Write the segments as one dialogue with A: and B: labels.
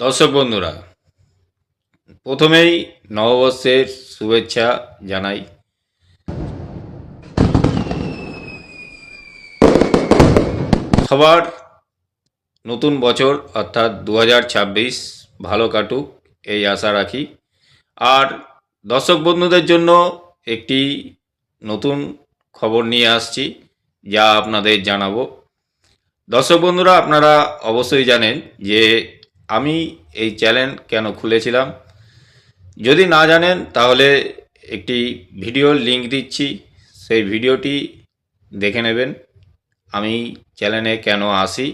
A: দর্শক বন্ধুরা, প্রথমেই নববর্ষের শুভেচ্ছা জানাই। সবার নতুন বছর, অর্থাৎ দু হাজার ছাব্বিশ, ভালো কাটুক, এই আশা রাখি। আর দর্শক বন্ধুদের জন্য একটি নতুন খবর নিয়ে আসছি, যা আপনাদের জানাব। দর্শক বন্ধুরা, আপনারা অবশ্যই জানেন যে আমি এই চ্যানেল কেন খুলেছিলাম? যদি না জানেন, তাহলে একটি ভিডিওর লিংক দিচ্ছি। সেই ভিডিওটি দেখে নেবেন। আমি চ্যানেলে কেন আসি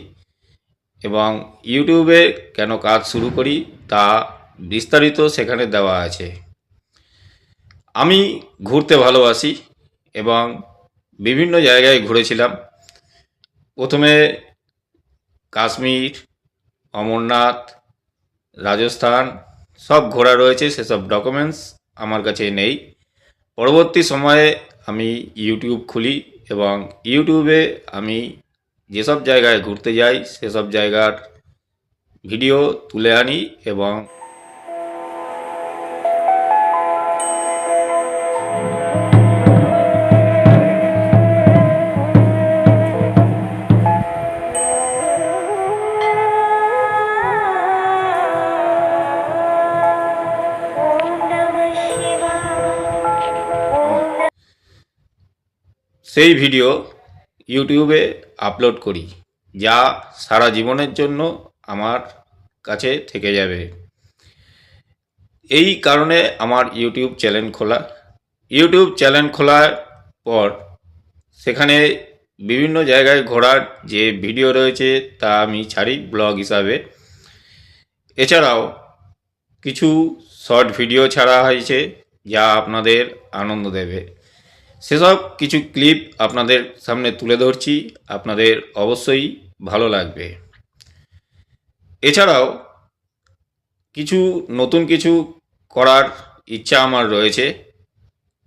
A: এবং ইউটিউবে কেন কাজ শুরু করি, তা বিস্তারিত সেখানে দেওয়া আছে। আমি ঘুরতে ভালোবাসি এবং বিভিন্ন জায়গায় ঘুরেছিলাম। প্রথমে কাশ্মীর অমরনাথ, রাজস্থান, সব ঘোরা রয়েছে, সেসব ডকুমেন্টস আমার কাছে নেই। পরবর্তী সময়ে আমি ইউটিউব খুলি এবং ইউটিউবে আমি যেসব জায়গায় ঘুরতে যাই, সেসব জায়গার ভিডিও তুলে আনি এবং সেই ভিডিও ইউটিউবে আপলোড করি, যা সারা জীবনের জন্য আমার কাছে থেকে যাবে। এই কারণে আমার ইউটিউব চ্যানেল খোলা। ইউটিউব চ্যানেল খোলার পর সেখানে বিভিন্ন জায়গায় ঘোরার যে ভিডিও রয়েছে, তা আমি ছাড়ি ব্লগ হিসাবে। এছাড়াও কিছু শর্ট ভিডিও ছাড়া হয়েছে, যা আপনাদের আনন্দ দেবে। সেসব কিছু ক্লিপ আপনাদের সামনে তুলে ধরছি, আপনাদের অবশ্যই ভালো লাগবে। এছাড়াও কিছু নতুন কিছু করার ইচ্ছা আমার রয়েছে।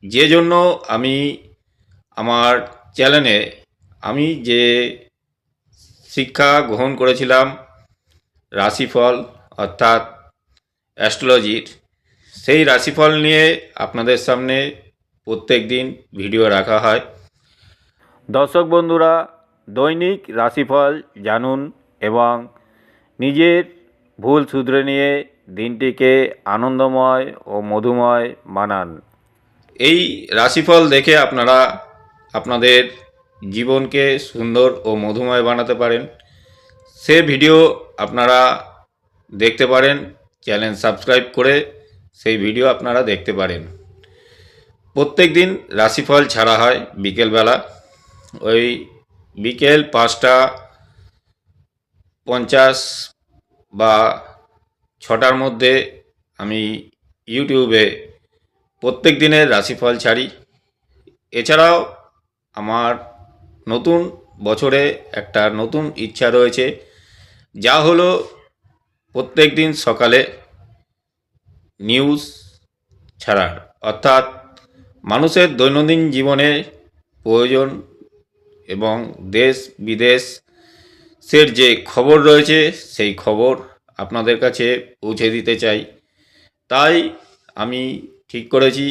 A: যে জন্য আমি আমার চ্যানেলে আমি যে শিক্ষা গ্রহণ করেছিলাম, রাশিফল অর্থাৎ অ্যাস্ট্রোলজির, সেই রাশিফল নিয়ে আপনাদের সামনে প্রত্যেক দিন ভিডিও রাখা হয়। দর্শক বন্ধুরা, দৈনিক রাশিফল জানুন এবং নিজের ভুল শুধরে নিয়ে দিনটিকে আনন্দময় ও মধুময় বানান এই রাশিফল দেখে আপনারা আপনাদের জীবনকে সুন্দর ও মধুময় বানাতে পারেন। সে ভিডিও আপনারা দেখতে পারেন, চ্যানেল সাবস্ক্রাইব করে সেই ভিডিও আপনারা দেখতে পারেন। প্রত্যেক দিন রাশিফল ছাড়া হয় বিকেলবেলা। ওই বিকেল পাঁচটা পঞ্চাশ বা ছটার মধ্যে আমি ইউটিউবে প্রত্যেক দিনের রাশিফল ছাড়ি। এছাড়াও আমার নতুন বছরে একটা নতুন ইচ্ছা রয়েছে, যা হলো প্রত্যেক দিন সকালে নিউজ ছাড়ার। অর্থাৎ মানুষের দৈনন্দিন জীবনে প্রয়োজন এবং দেশ বিদেশের যে খবর রয়েছে, সেই খবর আপনাদের কাছে পৌঁছে দিতে চাই। তাই আমি ঠিক করেছি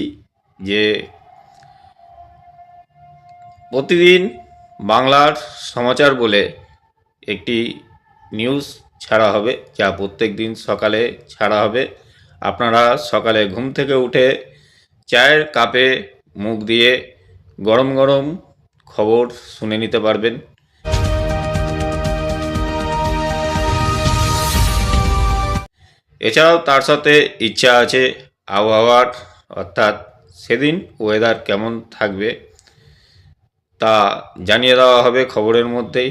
A: যে প্রতিদিন বাংলার সমাচার বলে একটি নিউজ ছাড়া হবে, যা প্রত্যেক দিন সকালে ছাড়া হবে। আপনারা সকালে ঘুম থেকে উঠে চায়ের কাপে মুখ দিয়ে গরম গরম খবর শুনে নিতে পারবেন। এছাড়াও তার সাথে ইচ্ছা আছে আবহাওয়ার, অর্থাৎ সেদিন ওয়েদার কেমন থাকবে তা জানিয়ে দেওয়া হবে খবরের মধ্যেই।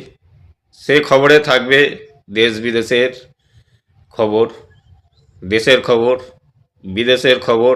A: সে খবরে থাকবে দেশ বিদেশের খবর, দেশের খবর, বিদেশের খবর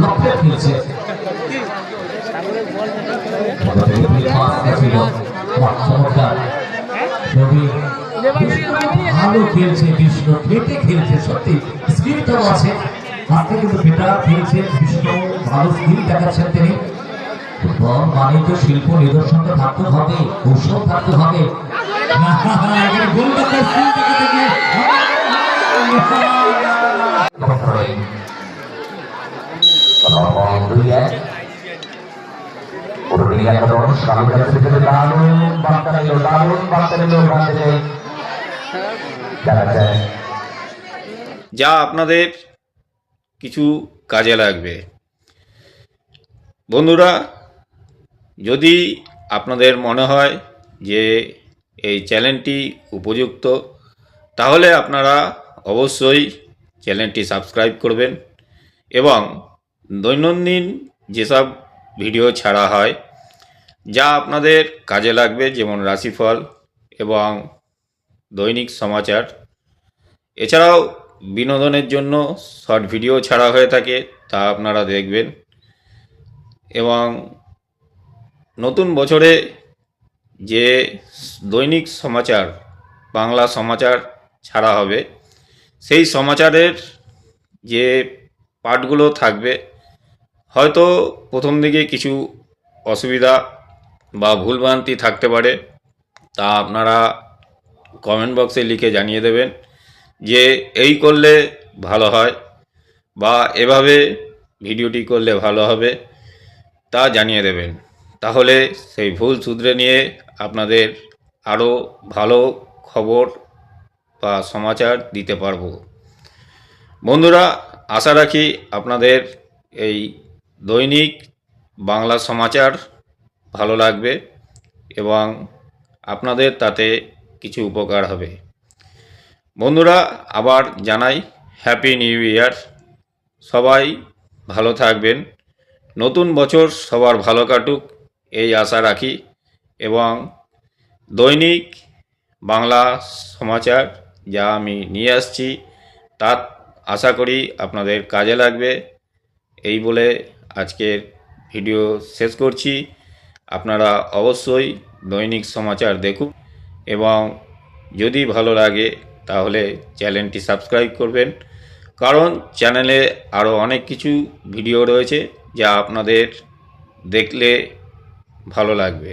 B: লক্ষ্যে ফিরছে ভালো খেলছে বিষ্ণু খেটে খেলছে, সত্যি। স্কিলটাও আছে। হাতে কিন্তু বেটার খেলছে বিষ্ণু ভালো স্কিল দেখাচ্ছেন তিনি। ফুটবল মানে তো শিল্প নিদর্শনটা থাকতে হবে, কৌশল থাকতে হবে। গোলদাতার
A: যা আপনাদের কিছু কাজে লাগবে। বন্ধুরা, যদি আপনাদের মনে হয় যে এই চ্যানেলটি উপযুক্ত, তাহলে আপনারা অবশ্যই চ্যানেলটি সাবস্ক্রাইব করবেন এবং দৈনন্দিন যেসব ভিডিও ছাড়া হয়, যা আপনাদের কাজে লাগবে, যেমন রাশিফল এবং দৈনিক সমাচার। এছাড়াও বিনোদনের জন্য শর্ট ভিডিও ছাড়া হয়ে থাকে, তা আপনারা দেখবেন। এবং নতুন বছরে যে দৈনিক সমাচার, বাংলা সমাচার ছাড়া হবে, সেই সমাচারের যে পার্টগুলো থাকবে হয়তো প্রথম দিকে কিছু অসুবিধা বা ভুলভ্রান্তি থাকতে পারে, তা আপনারা কমেন্ট বক্সে লিখে জানিয়ে দেবেন যে এই করলে ভালো হয় বা এভাবে ভিডিওটি করলে ভালো হবে তা জানিয়ে দেবেন। তাহলে সেই ভুল শুধরে নিয়ে আপনাদের আরও ভালো খবর বা সমাচার দিতে পারব। বন্ধুরা, আশা রাখি আপনাদের এই দৈনিক বাংলা সমাচার ভালো লাগবে এবং আপনাদের তাতে কিছু উপকার হবে। বন্ধুরা, আবার জানাই হ্যাপি নিউ ইয়ার সবাই ভালো থাকবেন। নতুন বছর সবার ভালো কাটুক, এই আশা রাখি। এবং দৈনিক বাংলা সমাচার যা আমি নিয়ে আসছি, তা আশা করি আপনাদের কাজে লাগবে। এই বলে আজকের ভিডিও শেষ করছি। আপনারা অবশ্যই দৈনিক সমাচার দেখুন এবং যদি ভালো লাগে তাহলে চ্যানেলটি সাবস্ক্রাইব করবেন। কারণ চ্যানেলে আরও অনেক কিছু ভিডিও রয়েছে যা আপনাদের দেখলে ভালো লাগবে।